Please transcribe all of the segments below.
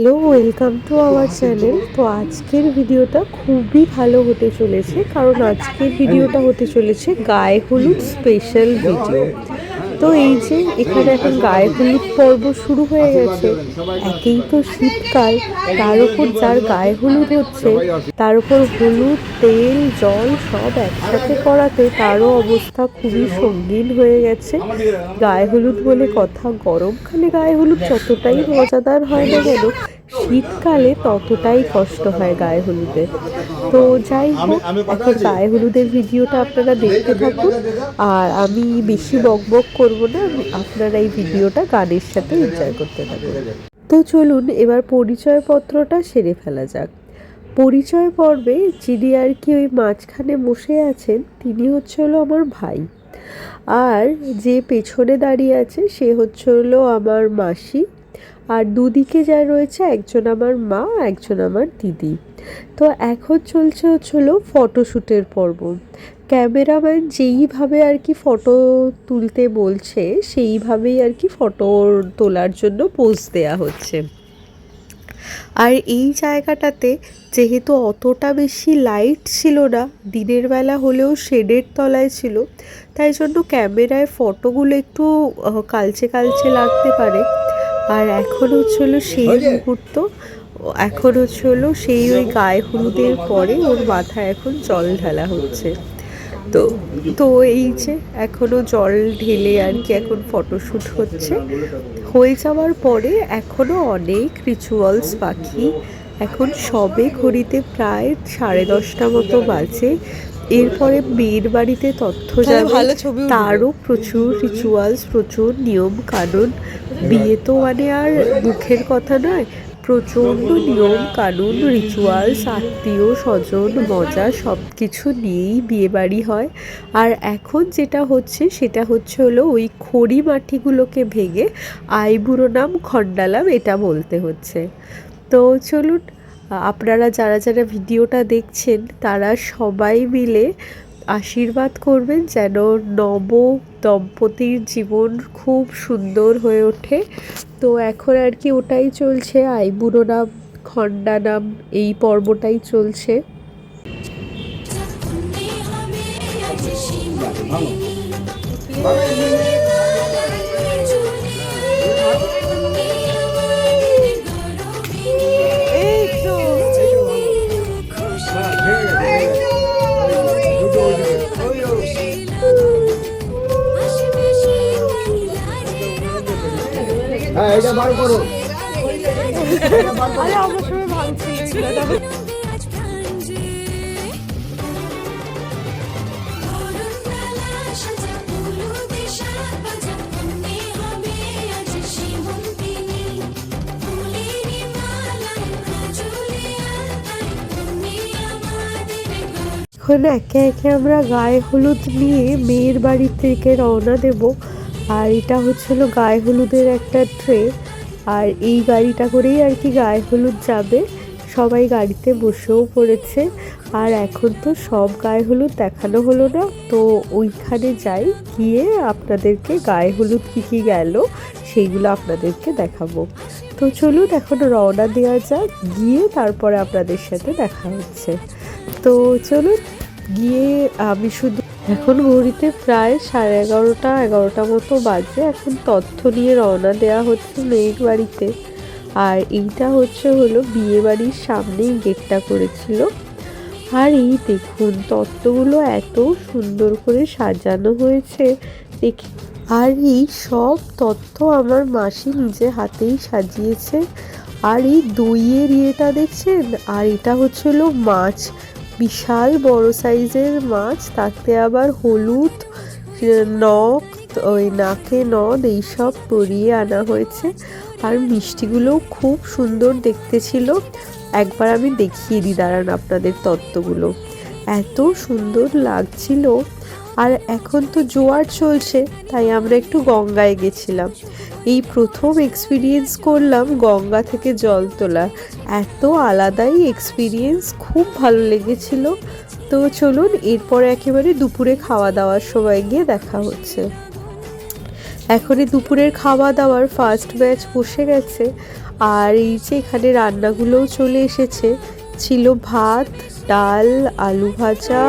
Hello welcome to our channel তো আজকের ভিডিওটা খুবই ভালো হতে চলেছে, কারণ আজকের ভিডিওটা হতে চলেছে গায়ে হলুদ স্পেশাল ভিডিও তো এই যে এখানে এখন গায়ে হলুদ পর্ব শুরু হয়ে গেছে। একেই তো শীতকাল। তার উপর যার গায়ে হলুদ হচ্ছে, তার উপর হলুদ, তেল, জল সব একসাথে করাতে তারও অবস্থা খুবই সঙ্গীন হয়ে গেছে। গায়ে হলুদ বলে কথা গরমকালে গায়ে হলুদ যতটাই মজাদার হয় না কেন শীতকালে ততটাই কষ্ট হয় গায়ে হলুদে। তো যাই হোক এখন গায়ে হলুদের ভিডিওটা আপনারা দেখতে থাকুন। আর আমি বেশি বক বক করব না আমি- আপনারা এই ভিডিওটা গানের সাথে এনজয় করতে থাকুন। তো চলুন এবার পরিচয়পত্রটা সেরে ফেলা যাক। পরিচয় পর্বে যিনি আর কি ওই মাঝখানে বসে আছেন তিনি হচ্ছে হলো আমার ভাই। আর যে পেছনে দাঁড়িয়ে আছে সে হচ্ছে হলো আমার মাসি। আর দুদিকে যা রয়েছে, একজন আমার মা, একজন আমার দিদি। তো এখন চলছে হলো ফটোশ্যুটের পর্ব। ক্যামেরাম্যান যেইভাবে আর কি ফটো তুলতে বলছে, সেইভাবেই আর কি ফটো তোলার জন্য পোজ দেয়া হচ্ছে। আর এই জায়গাটাতে যেহেতু অতটা বেশি লাইট ছিল না, দিনের বেলা হলেও শেডের তলায় ছিল, তাই জন্য ক্যামেরায় ফটোগুলো একটু কালচে কালচে লাগতে পারে। আর এখন হচ্ছে হলো সেই মুহূর্ত। এখন হচ্ছে হলো সেই ওই গায়ে হলুদের পরে ওর মাথায় এখন জল ঢালা হচ্ছে। তো তো এই যে এখনও জল ঢেলে আর কি এখন ফটোশ্যুট হচ্ছে। হয়ে যাওয়ার পরে এখনও অনেক রিচুয়ালস বাকি। এখন সবে ঘড়িতে প্রায় সাড়ে দশটা মতো বাজে। এরপরে মেয়ের বাড়িতে তথ্য যাবে তারও প্রচুর রিচুয়ালস প্রচুর নিয়ম কানুন। বিয়ে তো মানে আর মুখের কথা নয় প্রচণ্ড নিয়ম কানুন রিচুয়ালস আত্মীয় স্বজন মজা সব কিছু নিয়েই বিয়েবাড়ি হয়। আর এখন যেটা হচ্ছে সেটা হচ্ছে হলো ওই খড়ি মাটিগুলোকে ভেঙে আইবুড়ো নাম খণ্ডালাম এটা বলতে হচ্ছে। তো চলুন আপনারা যারা যারা ভিডিওটা দেখছেন তারা সবাই মিলে আশীর্বাদ করবেন যেন নব দম্পতির জীবন খুব সুন্দর হয়ে ওঠে। তো এখন আর কি ওটাই চলছে আইবুড়ো নাম খণ্ডা নাম এই পর্বটাই চলছে। এই হ্যাঁ এটা বার করো। আরে আমার সময় এখন একে একে আমরা গায়ে হলুদ নিয়ে মেয়ের বাড়ি থেকে রওনা দেব। আর এটা হচ্ছিল গায়ে হলুদের একটা ট্রে আর এই গাড়িটা করেই আর কি গায়ে হলুদ যাবে। সবাই গাড়িতে বসেও পড়েছে, আর এখন তো সব গায়ে হলুদ দেখানো হলো না। তো ওইখানে যাই, গিয়ে আপনাদেরকে গায়ে হলুদ কী কী গেল, সেইগুলো আপনাদেরকে দেখাবো। তো চলুন এখন রওনা দেওয়া যাক, গিয়ে তারপরে আপনাদের সাথে দেখা হচ্ছে। তো চলুন, গিয়ে আমি শুধু এখন ঘড়িতে প্রায় সাড়ে এগারোটা এগারোটা মতো বাজে। এখন তথ্য নিয়ে রওনা দেওয়া হচ্ছে মেয়ের বাড়িতে। আর এইটা হচ্ছে হলো বিয়ে বাড়ির সামনেই গেটটা করেছিল। আর এই দেখুন, তত্ত্বগুলো এত সুন্দর করে সাজানো হয়েছে। দেখি, আর এই সব তথ্য আমার মাসি নিজে হাতেই সাজিয়েছে আর এই দইয়ের ইয়েটা দেখছেন? আর এটা হচ্ছিল মাছ। বিশাল বড় সাইজের মাছ, তাতে আবার হলুদ, নখ, ওই নাকে নদ, এইসব পরিয়ে আনা হয়েছে। আর মিষ্টিগুলোও খুব সুন্দর দেখতে ছিল। একবার আমি দেখিয়ে দিই, দাঁড়ান আপনাদের তত্ত্বগুলো। এত সুন্দর লাগছিল। আর এখন তো জোয়ার চলছে, তাই আমরা একটু গঙ্গায় গেছিলাম। এই প্রথম এক্সপিরিয়েন্স করলাম গঙ্গা থেকে জল তোলা। এত আলাদাই এক্সপিরিয়েন্স খুব ভালো লেগেছিল। তো চলুন, এরপর একেবারে দুপুরে খাওয়া দাওয়ার সময় গিয়ে দেখা হচ্ছে। এখনই দুপুরের খাওয়া দাওয়ার ফার্স্ট ব্যাচ বসে গেছে। আর এই যে এখানে রান্নাগুলোও চলে এসেছে। ছিল ভাত, ডাল, আলু ভাজা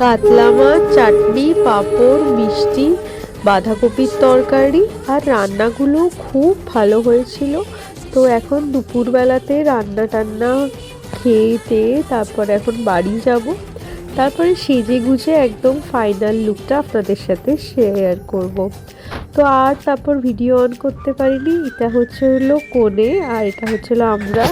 কাতলা মাছ চাটনি, পাঁপড়, মিষ্টি, বাঁধাকপির তরকারি আর রান্নাগুলো খুব ভালো হয়েছিল। তো এখন দুপুরবেলাতে রান্না টান্না খেয়ে টেয়ে তারপর এখন বাড়ি যাব। তারপরে সেজে গুজে একদম ফাইনাল লুকটা আপনাদের সাথে শেয়ার করব। তো আর তারপর ভিডিও অন করতে পারিনি। এটা হচ্ছে হলো কোণে আর এটা হচ্ছিল আমরা।